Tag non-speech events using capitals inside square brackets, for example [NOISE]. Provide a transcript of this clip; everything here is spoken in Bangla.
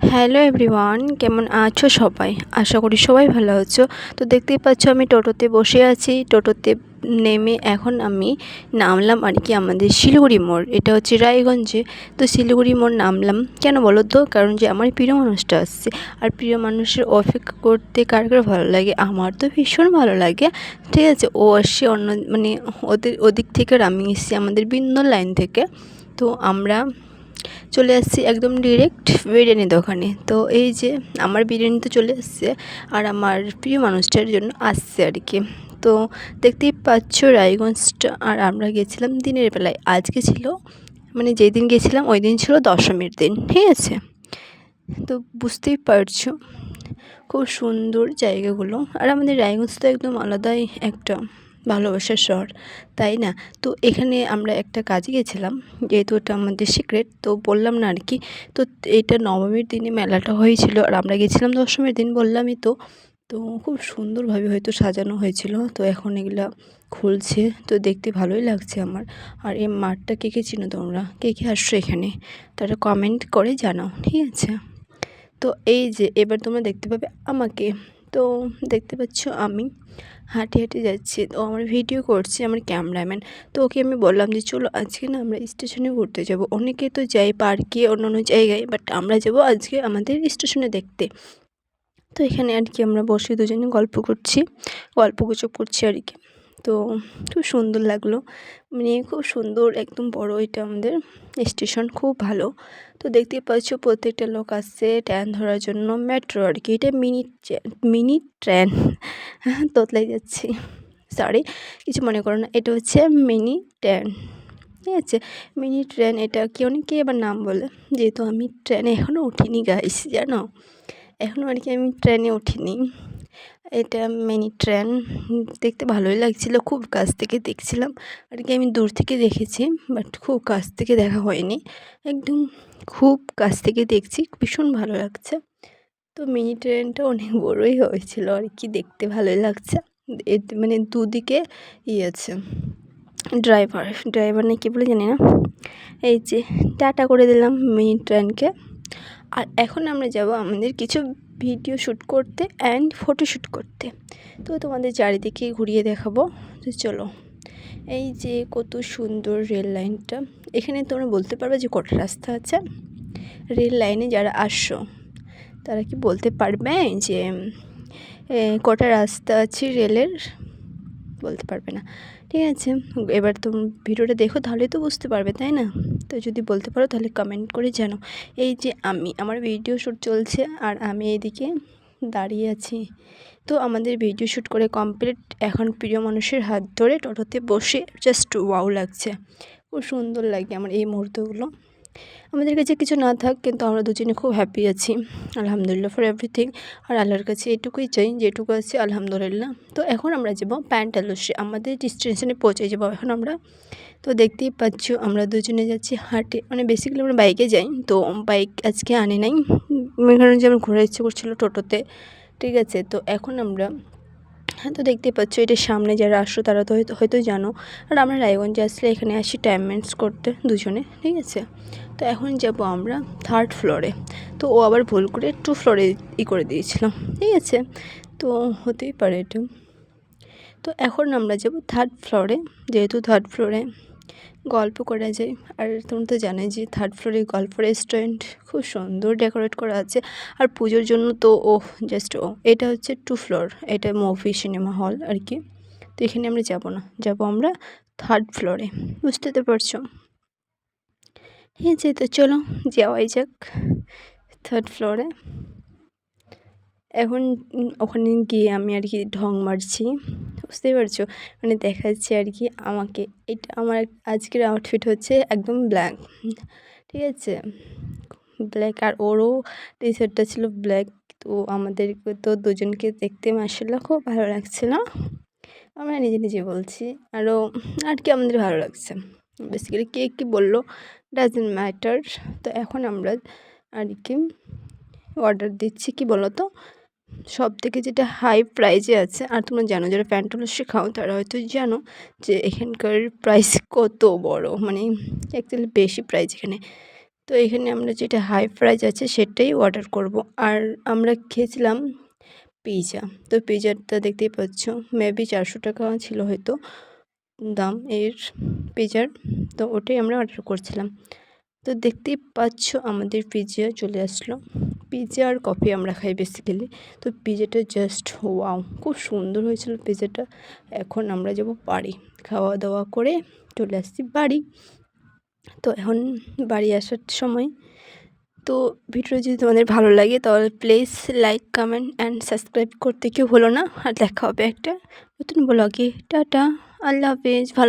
হ্যালো এভরিওয়ান, কেমন আছো সবাই? আশা করি সবাই ভালো আছো। তো দেখতেই পাচ্ছ আমি টোটোতে বসে আছি। টোটোতে নেমে এখন আমি নামলাম আর কি আমাদের শিলিগুড়ি মোড়। এটা হচ্ছে রায়গঞ্জে। তো শিলিগুড়ি মোড় নামলাম। কেন বলো তো? কারণ যে আমার প্রিয় মানুষটা আসছে। আর প্রিয় মানুষের অপেক্ষা করতে কার কার ভালো লাগে? আমার তো ভীষণ ভালো লাগে। ঠিক আছে, ও আসছে অন্য মানে ওদের, ওদিক থেকে আর আমি এসেছি আমাদের বিন্দন লাইন থেকে। তো আমরা চলে আসছি একদম ডিরেক্ট বিরিয়ানি দোকানে। তো এই যে আমার বিরিয়ানি তো চলে আসছে আর আমার প্রিয় মানুষটার জন্য আসছে আর কি। তো দেখতেই পাচ্ছ রায়গঞ্জটা আর আমরা গেছিলাম দিনের বেলায়। আজকে ছিল মানে যেই দিন গেছিলাম ওই দিন ছিল দশমীর দিন, ঠিক আছে? তো বুঝতেই পারছ খুব সুন্দর জায়গাগুলো। আর আমাদের রায়গঞ্জ তো একদম আলাদাই একটা ভালোবাসার শহর তাই না? তো এখানে আমরা একটা কাজে গেছিলাম, যেহেতু এটা আমাদের সিক্রেট তো বললাম না আর কি তো এটা নবমীর দিনে মেলাটা হয়েছিল, আর আমরা গেছিলাম দশমীর দিন বললামই তো। তো খুব সুন্দরভাবে হয়তো সাজানো হয়েছিল, তো এখন এগুলা খুলছে, তো দেখতে ভালোই লাগছে আমার। আর এই মাঠটা কে কে চিনো তোমরা? কে কে আসছো এখানে? তারা কমেন্ট করে জানাও, ঠিক আছে? তো এই যে, এবার তোমরা দেখতে পাবে আমাকে। তো দেখতে পাচ্ছ আমি হাঁটি হাঁটি যাচ্ছি। তো আমার ভিডিও করছে, আমার ক্যামেরাম্যান তো ওকে আমি বললাম যে, চলো আজকে না আমরা স্টেশনে ঘুরতে যাব। অনেকে তো যাই পার্কে অন্য অন্য জায়গায় বাট আমরা যাব আজকে আমাদের স্টেশনে দেখতে। তো এখানে আর কি আমরা বসে দুজনে গল্প করছি। গল্প গুজব করছি আর কি। তো খুব সুন্দর লাগল। মানে খুব সুন্দর, একদম বড় এটা আমাদের স্টেশন, খুব ভালো। তো দেখতেই পাচ্ছ প্রত্যেকটা লোক আসছে ট্রেন ধরার জন্য, মেট্রো আর কি, এটা মিনি মিনি ট্রেন। [LAUGHS] হ্যাঁ তোতলাই যাচ্ছি। সরি কিছু মনে করো না, এটা হচ্ছে মিনি ট্রেন। ঠিক আছে, মিনি ট্রেন এটা কি অনেকে এবার নাম বলে? যেহেতু আমি ট্রেনে এখনও উঠিনি গাইস জানো? এখনও আর কি আমি ট্রেনে উঠিনি। এটা মিনি ট্রেন দেখতে ভালোই লাগছিল, খুব কাছ থেকে দেখছিলাম। আর কি আমি দূর থেকে দেখেছি বাট খুব কাছ থেকে দেখা হয়নি। একদম খুব কাছ থেকে দেখছি, ভীষণ ভালো লাগছে। তো মিনি ট্রেনটা অনেক বড়ই হয়েছিল, আর কি দেখতে ভালোই লাগছে। এতে মানে দুদিকে ইয়ে আছে ড্রাইভার ড্রাইভার নিয়ে কী বলে জানি না। এই যে, টাটা করে দিলাম মিনি ট্রেনকে আর এখন আমরা যাব আমাদের কিছু ভিডিও শ্যুট করতে অ্যান্ড ফটো শ্যুট করতে। তো তোমাদের চারিদিকে ঘুরিয়ে দেখাবো। তো চলো। এই যে কত সুন্দর রেল লাইনটা এখানে তোমরা বলতে পারবে যে কটা রাস্তা আছে। রেল লাইনে যারা আসছো, তারা কি বলতে পারবে যে কটা রাস্তা আছে রেলের বলতে পারবে না। ঠিক আছে। এবার তো ভিডিওটা দেখো তাহলে তো বুঝতে পারবে, তাই না? তো যদি বলতে পারো তাহলে কমেন্ট করে জানো। এই যে আমি, আমার ভিডিও শ্যুট চলছে আর আমি এদিকে দাঁড়িয়ে আছি। তো আমাদের ভিডিও শ্যুট করে কমপ্লিট এখন প্রিয় মানুষের হাত ধরে টোটোতে বসে জাস্ট ওয়াও লাগছে। খুব সুন্দর লাগে আমার এই মুহূর্তগুলো। আমাদের কাছে কিছু না থাক, কিন্তু আমরা দুজনে খুব হ্যাপি আছি। আলহামদুলিল্লাহ ফর এভরিথিং আর আল্লাহর কাছে এটুকুই চাই, যেটুকু আছে আলহামদুলিল্লাহ। তো এখন আমরা যাব প্যান্টালুসে আমাদের স্টেশনে পৌঁছে যাব এখন আমরা। তো দেখতেই পাচ্ছ, আমরা দুজনে যাচ্ছি হাটে। মানে বেসিক্যালি আমরা বাইকে যাই। তো বাইক আজকে আনে নাই। কারণ যে আমার ঘোরার ইচ্ছে করছিল টোটোতে। ঠিক আছে, তো এখন আমরা হ্যাঁ তো দেখতে পাচ্ছ, এটা সামনে যারা আসো তারা তো হয়তো জানো। আর আমরা রায়গঞ্জে আসলে এখানে আসি টাইম করতে দুজনে, ঠিক আছে? তো এখন যাব আমরা থার্ড ফ্লোরে তো ও আবার ভুল করে টু ফ্লোরে ই করে দিয়েছিলাম ঠিক আছে? তো হতেই পারে এটা। তো এখন আমরা যাব থার্ড ফ্লোরে যেহেতু থার্ড ফ্লোরে গল্প করা যায়। আর তুমি তো জানোই যে থার্ড ফ্লোরে গল্প রেস্টুরেন্ট খুব সুন্দর ডেকোরেট করা আছে। আর পুজোর জন্য তো ও জাস্ট ও এটা হচ্ছে টু ফ্লোর এটা মুভি সিনেমা হল আর কি। তো এখানে আমরা যাব না, যাব আমরা থার্ড ফ্লোরে বুঝতে তো পারছ? হ্যাঁ যে তো, চলো, যাওয়াই যাক থার্ড ফ্লোরে এখন ওখানে গিয়ে আমি আর কি ঢং মারছি। বুঝতেই পারছ? মানে দেখাচ্ছি আর কি আমাকে। এটা আমার আজকের আউটফিট হচ্ছে একদম ব্ল্যাক ঠিক আছে? ব্ল্যাক আর ওরও টি শার্টটা ছিল ব্ল্যাক তো আমাদের তো দুজনকে দেখতে মার্শাল্লাহ খুব ভালো লাগছিল। আমরা নিজে নিজে বলছি, আরও, আর কি আমাদের ভালো লাগছে। বেসিক্যালি কে কী বলল ডাজেন্ট ম্যাটার তো এখন আমরা আর কি অর্ডার দিচ্ছি, কি বলো তো সব থেকে যেটা হাই প্রাইজে আছে, আর তোমরা জানো যারা প্যান্টুলো শেখাও তারা হয়তো জানো যে এখানকার প্রাইস কত বড় মানে অ্যাকচুয়ালি বেশি প্রাইস এখানে। তো এখানে আমরা যেটা হাই প্রাইস আছে সেটাই অর্ডার করব। আর আমরা খেয়েছিলাম পিৎজা তো পিৎজাটা দেখতেই পাচ্ছ মেবি চারশো টাকা ছিল হয়তো দাম এর পিৎজার তো ওটাই আমরা অর্ডার করছিলাম। তো দেখতেই পাচ্ছ আমাদের পিৎজা চলে আসলো। পিৎজা আর কফি আমরা খাই বেসিক্যালি তো পিৎজাটা জাস্ট ওয়াও খুব সুন্দর হয়েছিল পিৎজাটা এখন আমরা যাব বাড়ি। খাওয়া দাওয়া করে চলে আসছি বাড়ি। তো এখন বাড়ি আসার সময়। তো ভিডিও যদি তোমাদের ভালো লাগে তাহলে please like comment and subscribe করতে কেউ হলো না। আর দেখা হবে একটা নতুন ব্লগে টাটা, আল্লাহ হাফেজ, ভালো